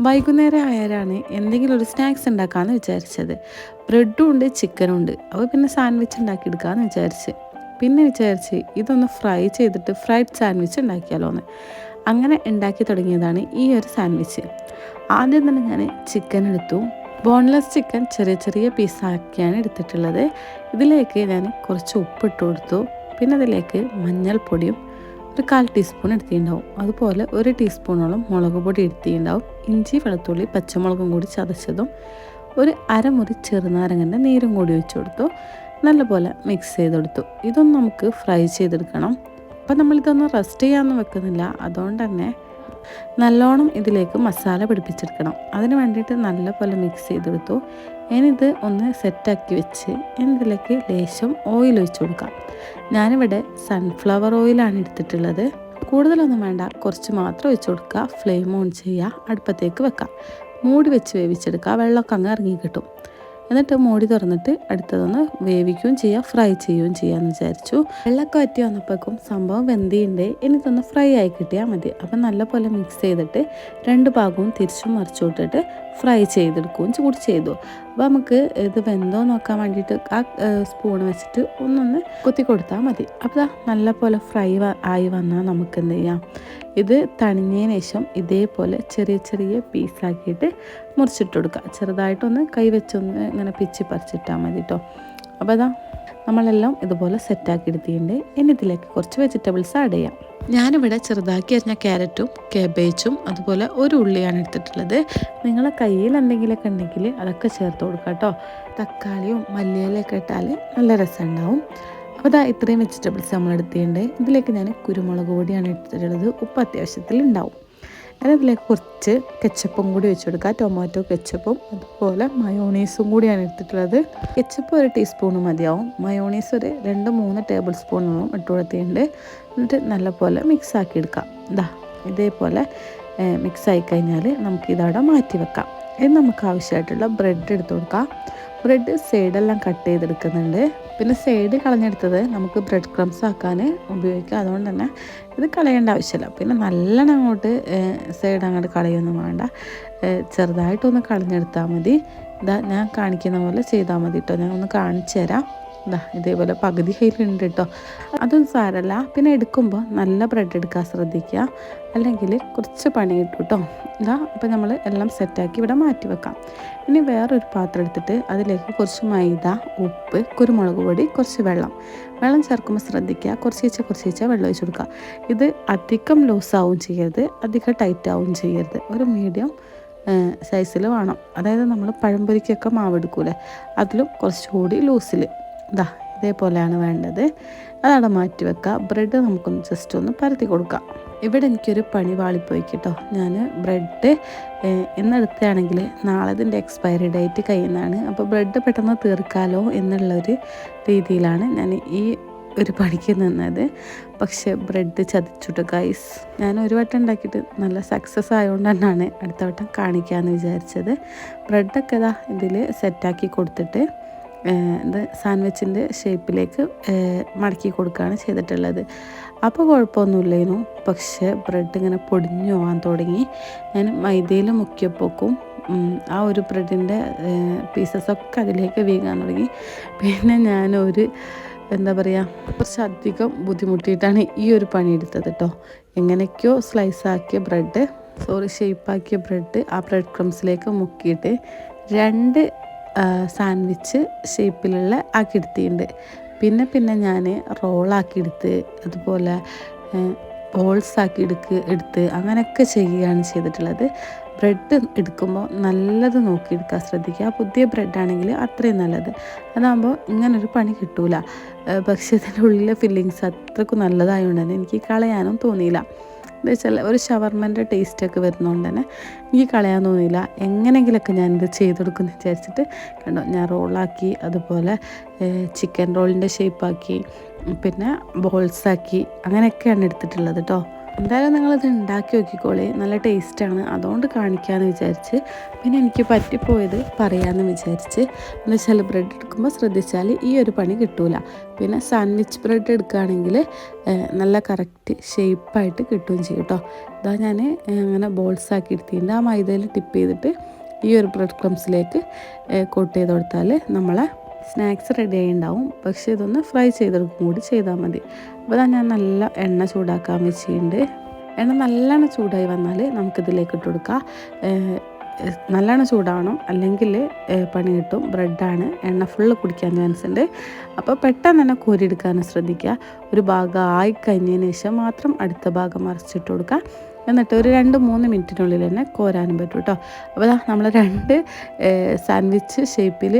വൈകുന്നേരം ആയാലാണ് എന്തെങ്കിലും ഒരു സ്നാക്സ് ഉണ്ടാക്കാമെന്ന് വിചാരിച്ചത്. ബ്രെഡും ഉണ്ട് ചിക്കനും ഉണ്ട്. അപ്പോൾ പിന്നെ സാൻഡ്വിച്ച് ഉണ്ടാക്കിയെടുക്കാമെന്ന് വിചാരിച്ച്. പിന്നെ വിചാരിച്ച് ഇതൊന്ന് ഫ്രൈ ചെയ്തിട്ട് ഫ്രൈഡ് സാൻഡ്വിച്ച് ഉണ്ടാക്കിയാലോ എന്ന് അങ്ങനെ ഉണ്ടാക്കി തുടങ്ങിയതാണ് ഈ ഒരു സാൻഡ്വിച്ച്. ആദ്യം തന്നെ ഞാൻ ചിക്കൻ എടുത്തു. ബോൺലെസ് ചിക്കൻ ചെറിയ ചെറിയ പീസാക്കിയാണ് എടുത്തിട്ടുള്ളത്. ഇതിലേക്ക് ഞാൻ കുറച്ച് ഉപ്പിട്ട് കൊടുത്തു. പിന്നെ അതിലേക്ക് മഞ്ഞൾപ്പൊടിയും ഒരു കാൽ ടീസ്പൂൺ എടുത്തിട്ടുണ്ടാവും. അതുപോലെ ഒരു ടീസ്പൂണോളം മുളക് പൊടി എടുത്തിട്ടുണ്ടാവും. ഇഞ്ചി വെളുത്തുള്ളി പച്ചമുളകും കൂടി ചതച്ചതും ഒരു അരമുറി ചെറുനാരങ്ങന്റെ നീരും കൂടി ഒഴിച്ചു കൊടുത്തു. നല്ലപോലെ മിക്സ് ചെയ്തെടുത്തു ഇതൊന്നും നമുക്ക് ഫ്രൈ ചെയ്തെടുക്കണം. അപ്പം നമ്മളിതൊന്നും റെസ്റ്റ് ചെയ്യാമെന്ന് വെക്കുന്നില്ല. അതുകൊണ്ട് തന്നെ നല്ലോണം ഇതിലേക്ക് മസാല പിടിപ്പിച്ചെടുക്കണം. അതിന് വേണ്ടിയിട്ട് നല്ലപോലെ മിക്സ് ചെയ്തെടുത്തു. ഞാനിത് ഒന്ന് സെറ്റാക്കി വെച്ച് ഇതിലേക്ക് ലേശം ഓയിൽ ഒഴിച്ചു കൊടുക്കാം. ഞാനിവിടെ സൺഫ്ലവർ ഓയിലാണ് എടുത്തിട്ടുള്ളത്. കൂടുതലൊന്നും വേണ്ട കുറച്ച് മാത്രം ഒഴിച്ചു കൊടുക്കുക. ഫ്ലെയിം ഓൺ ചെയ്യുക. അടുപ്പത്തേക്ക് വെക്കാം. മൂടി വെച്ച് വേവിച്ചെടുക്കുക. വെള്ളമൊക്കെ അങ്ങ് ഇറങ്ങി കിട്ടും. എന്നിട്ട് മൂടി തുറന്നിട്ട് അടുത്തതൊന്ന് വേവിക്കുകയും ചെയ്യുക ഫ്രൈ ചെയ്യുകയും ചെയ്യാമെന്ന് വിചാരിച്ചു. വെള്ളമൊക്കെ വറ്റി വന്നപ്പോഴേക്കും സംഭവം വെന്തിയുണ്ട് എനിക്കൊന്ന് ഫ്രൈ ആയി കിട്ടിയാൽ മതി. അപ്പം നല്ലപോലെ മിക്സ് ചെയ്തിട്ട് രണ്ട് ഭാഗവും തിരിച്ചും മറിച്ചു വിട്ടിട്ട് ഫ്രൈ ചെയ്തെടുക്കുകയും കൂടി ചെയ്തു. അപ്പോൾ നമുക്ക് ഇത് വെന്തോ നോക്കാൻ വേണ്ടിയിട്ട് ആ സ്പൂൺ വെച്ചിട്ട് ഒന്നൊന്ന് കുത്തി കൊടുത്താൽ മതി. അപ്പോൾ നല്ല പോലെ ഫ്രൈ ആയി വന്നാൽ നമുക്ക് എന്ത് ചെയ്യാം? ഇത് തണിഞ്ഞതിന് ശേഷം ഇതേപോലെ ചെറിയ ചെറിയ പീസാക്കിയിട്ട് മുറിച്ചിട്ട് കൊടുക്കുക ചെറുതായിട്ടൊന്ന് കൈവച്ചൊന്ന് ഇങ്ങനെ പിച്ചി പറിച്ചിട്ടാൽ മതി കേട്ടോ അപ്പോൾ അതാ നമ്മളെല്ലാം ഇതുപോലെ സെറ്റാക്കി എടുത്തിട്ടുണ്ട്. ഇനി ഇതിലേക്ക് കുറച്ച് വെജിറ്റബിൾസ് ആഡ് ചെയ്യാം. ഞാനിവിടെ ചെറുതാക്കി അരിഞ്ഞ ക്യാരറ്റും കാബേജും അതുപോലെ ഒരു ഉള്ളിയാണ് എടുത്തിട്ടുള്ളത്. നിങ്ങളെ കയ്യിൽ എന്തെങ്കിലുമൊക്കെ ഉണ്ടെങ്കിൽ അതൊക്കെ ചേർത്ത് കൊടുക്കുക കേട്ടോ തക്കാളിയും മല്ലിയിലൊക്കെ ഇട്ടാൽ നല്ല രസമുണ്ടാവും അപ്പോൾ ഇതാ ഇത്രയും വെജിറ്റബിൾസ് നമ്മൾ എടുത്തിട്ടുണ്ട്. ഇതിലേക്ക് ഞാൻ കുരുമുളക് പൊടിയാണ് എടുത്തിട്ടുള്ളത്. ഉപ്പ് അത്യാവശ്യത്തിൽ ഉണ്ടാവും. അതിലേക്ക് കുറച്ച് കെച്ചപ്പും കൂടി വെച്ച് കൊടുക്കുക ടൊമാറ്റോ കെച്ചപ്പും അതുപോലെ മയോണീസും കൂടിയാണ് എടുത്തിട്ടുള്ളത്. കെച്ചപ്പ് ഒരു ടീസ്പൂണ് മതിയാവും. മയോണീസ് ഒരു രണ്ട് മൂന്ന് ടേബിൾ സ്പൂണോളം ഇട്ട് കൊടുത്തിട്ടുണ്ട് എന്നിട്ട് നല്ലപോലെ മിക്സ് ആക്കി എടുക്കാം. ഇതാ ഇതേപോലെ മിക്സ് ആയി കഴിഞ്ഞാൽ നമുക്ക് ഇതവിടെ മാറ്റി വെക്കാം. ഇനി നമുക്ക് ആവശ്യമായിട്ടുള്ള ബ്രെഡ് എടുത്ത് കൊടുക്കാം. ബ്രെഡ് സൈഡെല്ലാം കട്ട് ചെയ്തെടുക്കുന്നുണ്ട്. പിന്നെ സൈഡ് കളഞ്ഞെടുത്തത് നമുക്ക് ബ്രെഡ് ക്രംസ് ആക്കാൻ ഉപയോഗിക്കാം. അതുകൊണ്ട് തന്നെ ഇത് കളയേണ്ട ആവശ്യമില്ല. പിന്നെ നല്ലോണം അങ്ങോട്ട് സൈഡ് അങ്ങോട്ട് കളയൊന്നും വേണ്ട. ചെറുതായിട്ടൊന്ന് കളഞ്ഞെടുത്താൽ മതി. ഇതാ ഞാൻ കാണിക്കുന്ന പോലെ ചെയ്താൽ മതി കേട്ടോ ഞാൻ ഒന്ന് കാണിച്ചു തരാം ഇതാ ഇതേപോലെ പകുതി കയ്യിലുണ്ട് കേട്ടോ അതൊന്നും സാരല്ല. പിന്നെ എടുക്കുമ്പോൾ നല്ല ബ്രെഡ് എടുക്കാൻ ശ്രദ്ധിക്കുക അല്ലെങ്കിൽ കുറച്ച് പണി കിട്ടും കേട്ടോ ഇതാ അപ്പോൾ നമ്മൾ എല്ലാം സെറ്റാക്കി ഇവിടെ മാറ്റി വെക്കാം. ഇനി വേറൊരു പാത്രം എടുത്തിട്ട് അതിലേക്ക് കുറച്ച് മൈദ ഉപ്പ് കുരുമുളക് പൊടി കുറച്ച് വെള്ളം. വെള്ളം ചേർക്കുമ്പോൾ ശ്രദ്ധിക്കുക കുറച്ചേച്ച കുറച്ചേച്ച വെള്ളം ഒഴിച്ച് കൊടുക്കുക ഇത് അധികം ലൂസാവും ചെയ്യരുത് അധികം ടൈറ്റ് ആവും ചെയ്യരുത്. ഒരു മീഡിയം സൈസിൽ വേണം. അതായത് നമ്മൾ പഴംപൊരിക്കൊക്കെ മാവ് എടുക്കൂലേ അതിലും കുറച്ചുകൂടി ലൂസിൽ ഇതാ ഇതേപോലെയാണ് വേണ്ടത്. അതവിടെ മാറ്റി വെക്കുക ബ്രെഡ് നമുക്കൊന്ന് ജസ്റ്റ് ഒന്ന് പരത്തി കൊടുക്കാം. ഇവിടെ എനിക്കൊരു പണി വാളിപ്പോയി കേട്ടോ ഞാൻ ബ്രെഡ് ഇന്നെടുത്താണെങ്കിൽ നാളെ ഇതിന്റെ എക്സ്പയറി ഡേറ്റ് കഴിയുന്നതാണ് അപ്പോൾ ബ്രെഡ് പെട്ടെന്ന് തീർക്കാലോ എന്നുള്ളൊരു രീതിയിലാണ് ഞാൻ ഈ ഒരു പണിക്ക് നിന്നത്. പക്ഷേ ബ്രെഡ് ചതിച്ചുട്ട് ഗൈസ് ഞാൻ ഒരു വട്ടം ഉണ്ടാക്കിയിട്ട് നല്ല സക്സസ് ആയതുകൊണ്ട് തന്നെയാണ് അടുത്ത വട്ടം കാണിക്കാമെന്ന് വിചാരിച്ചത്. ബ്രെഡൊക്കെ ഇതാ ഇതിൽ സെറ്റാക്കി കൊടുത്തിട്ട് ഇത് സാൻഡ്വിച്ചിന്റെ ഷേപ്പിലേക്ക് മടക്കി കൊടുക്കുകയാണ് ചെയ്തിട്ടുള്ളത്. അപ്പോൾ കുഴപ്പമൊന്നുമില്ലേനു. പക്ഷേ ബ്രെഡ് ഇങ്ങനെ പൊടിഞ്ഞു പോകാൻ തുടങ്ങി. ഞാൻ മൈദയിൽ മുക്കിയപ്പോക്കും ആ ഒരു ബ്രെഡിന്റെ പീസസൊക്കെ അതിലേക്ക് വീങ്ങാൻ തുടങ്ങി. പിന്നെ ഞാൻ ഒരു എന്താ പറയുക കുറച്ചധികം ബുദ്ധിമുട്ടിയിട്ടാണ് ഈ ഒരു പണി എടുത്തത് കേട്ടോ എങ്ങനെയൊക്കെയോ സ്ലൈസ് ആക്കിയ ബ്രെഡ് സോറി ഷേപ്പാക്കിയ ബ്രെഡ് ആ ബ്രെഡ് ക്രംസിലേക്ക് മുക്കിയിട്ട് രണ്ട് സാൻഡ്വിച്ച് ഷേപ്പിലുള്ള ആക്കിയെടുത്തിട്ടുണ്ട്. പിന്നെ പിന്നെ ഞാൻ റോളാക്കി എടുത്ത് അതുപോലെ ബോൾസ് ആക്കി എടുക്ക് എടുത്ത് അങ്ങനെയൊക്കെ ചെയ്യുകയാണ് ചെയ്തിട്ടുള്ളത്. ബ്രെഡ് എടുക്കുമ്പോൾ നല്ലത് നോക്കി എടുക്കാൻ ശ്രദ്ധിക്കുക പുതിയ ബ്രെഡാണെങ്കിൽ അത്രയും നല്ലത്. അതാകുമ്പോൾ ഇങ്ങനൊരു പണി കിട്ടൂല. പക്ഷേ ഇതിന്റെ ഉള്ളിലെ ഫില്ലിങ്സ് അത്രക്കും നല്ലതായതുകൊണ്ട് തന്നെ എനിക്ക് കളയാനും തോന്നിയില്ല. എന്താ വെച്ചാൽ ഒരു ഷവർമന്റെ ടേസ്റ്റൊക്കെ വരുന്നതുകൊണ്ട് തന്നെ എനിക്ക് കളയാൻ തോന്നിയില്ല. എങ്ങനെയെങ്കിലുമൊക്കെ ഞാനിത് ചെയ്തെടുക്കുമെന്ന് വിചാരിച്ചിട്ട് കണ്ടോ ഞാൻ റോളാക്കി അതുപോലെ ചിക്കൻ റോളിന്റെ ഷേപ്പാക്കി പിന്നെ ബോൾസാക്കി അങ്ങനെയൊക്കെയാണ് എടുത്തിട്ടുള്ളത് കേട്ടോ. എന്തായാലും നിങ്ങളിത് ഉണ്ടാക്കി നോക്കിക്കോളേ. നല്ല ടേസ്റ്റാണ്. അതുകൊണ്ട് കാണിക്കാമെന്ന് വിചാരിച്ച് പിന്നെ എനിക്ക് പറ്റിപ്പോയത് പറയാമെന്ന് വിചാരിച്ച് എന്ന് വെച്ചാൽ ബ്രെഡ് എടുക്കുമ്പോൾ ശ്രദ്ധിച്ചാൽ ഈ ഒരു പണി കിട്ടൂല. പിന്നെ സാൻഡ്വിച്ച് ബ്രെഡ് എടുക്കുകയാണെങ്കിൽ നല്ല കറക്റ്റ് ഷേപ്പായിട്ട് കിട്ടുകയും ചെയ്യും കേട്ടോ ഇതാ ഞാൻ അങ്ങനെ ബോൾസ് ആക്കി എടുത്തിട്ടുണ്ട്. ആ മൈദയിൽ ടിപ്പ് ചെയ്തിട്ട് ഈ ഒരു ബ്രെഡ് ക്രംസിലേക്ക് കോട്ട് ചെയ്ത് കൊടുത്താൽ നമ്മളെ സ്നാക്സ് റെഡി ആയി ഉണ്ടാവും പക്ഷേ ഇതൊന്ന് ഫ്രൈ ചെയ്തെടുക്കും കൂടി ചെയ്താൽ മതി. അപ്പോൾ ഞാൻ നല്ല എണ്ണ ചൂടാക്കാൻ വെച്ചിട്ടുണ്ട്. എണ്ണ നല്ലോണം ചൂടായി വന്നാൽ നമുക്കിതിലേക്ക് ഇട്ട് കൊടുക്കാം. നല്ലോണം ചൂടാവണം. അല്ലെങ്കിൽ പണി കിട്ടും. ബ്രെഡാണ്. എണ്ണ ഫുള്ള് കുടിക്കാൻ ചാൻസ് ഉണ്ട് അപ്പോൾ പെട്ടെന്ന് തന്നെ കോരിയെടുക്കാനും ശ്രദ്ധിക്കുക ഒരു ഭാഗം ആയി കഴിഞ്ഞതിന് ശേഷം മാത്രം അടുത്ത ഭാഗം മറിച്ചിട്ട് കൊടുക്കുക എന്നിട്ട് ഒരു രണ്ട് മൂന്ന് മിനിറ്റിനുള്ളിൽ തന്നെ കോരാനും പറ്റും കേട്ടോ അപ്പോൾ നമ്മൾ രണ്ട് സാൻഡ്വിച്ച് ഷേപ്പിൽ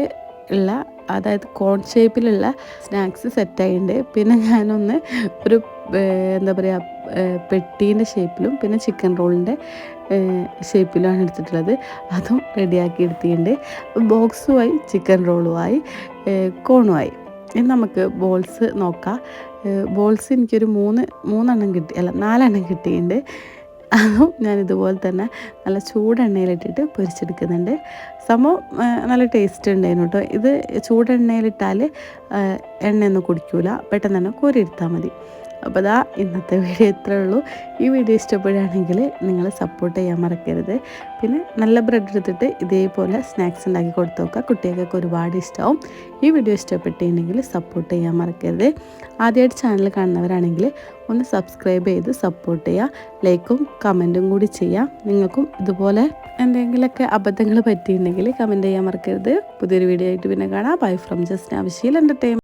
ഉള്ള അതായത് കോൺ ഷേപ്പിലുള്ള സ്നാക്സ് സെറ്റായിട്ടുണ്ട് പിന്നെ ഞാനൊന്ന് ഒരു എന്താ പറയുക പെട്ടീന്റെ ഷേപ്പിലും പിന്നെ ചിക്കൻ റോളിന്റെ ഷേപ്പിലുമാണ് എടുത്തിട്ടുള്ളത്. അതും റെഡിയാക്കി എടുത്തിട്ടുണ്ട്. ബോക്സുമായി ചിക്കൻ റോളുമായി കോണുമായി ഇനി നമുക്ക് ബോൾസ് നോക്കാം. ബോൾസ് എനിക്കൊരു മൂന്ന് മൂന്നെണ്ണം കിട്ടി അല്ല നാലെണ്ണം കിട്ടിയിട്ടുണ്ട് അതും ഞാൻ ഇതുപോലെ തന്നെ നല്ല ചൂടെണ്ണയിലിട്ടിട്ട് പൊരിച്ചെടുക്കുന്നുണ്ട്. സംഭവം നല്ല ടേസ്റ്റ് ഉണ്ടായിരുന്നു കേട്ടോ. ഇത് ചൂടെണ്ണയിലിട്ടാൽ എണ്ണയൊന്നും കുടിക്കൂല. പെട്ടെന്ന് തന്നെ കോരിയെടുത്താൽ മതി. അപ്പോൾ അതാ ഇന്നത്തെ വീഡിയോ ഇത്രേ ഉള്ളൂ. ഈ വീഡിയോ ഇഷ്ടപ്പെടുകയാണെങ്കിൽ നിങ്ങൾ സപ്പോർട്ട് ചെയ്യാൻ മറക്കരുത്. പിന്നെ നല്ല ബ്രെഡ് എടുത്തിട്ട് ഇതേപോലെ സ്നാക്സ് ഉണ്ടാക്കി കൊടുത്തു നോക്കുക. കുട്ടികൾക്കൊക്കെ ഒരുപാട് ഇഷ്ടമാവും ഈ വീഡിയോ ഇഷ്ടപ്പെട്ടിട്ടുണ്ടെങ്കിൽ സപ്പോർട്ട് ചെയ്യാൻ മറക്കരുത്. ആദ്യമായിട്ട് ചാനൽ കാണുന്നവരാണെങ്കിൽ ഒന്ന് സബ്സ്ക്രൈബ് ചെയ്ത് സപ്പോർട്ട് ചെയ്യുക. ലൈക്കും കമന്റും കൂടി ചെയ്യാം നിങ്ങൾക്കും ഇതുപോലെ എന്തെങ്കിലുമൊക്കെ അബദ്ധങ്ങൾ പറ്റിയിട്ടുണ്ടെങ്കിൽ കമന്റ് ചെയ്യാൻ മറക്കരുത്. പുതിയൊരു വീഡിയോ ആയിട്ട് പിന്നെ കാണാം. ബൈ ഫ്രം ജസ്റ്റ് ആവശ്യയിൽ എന്റർടൈൻ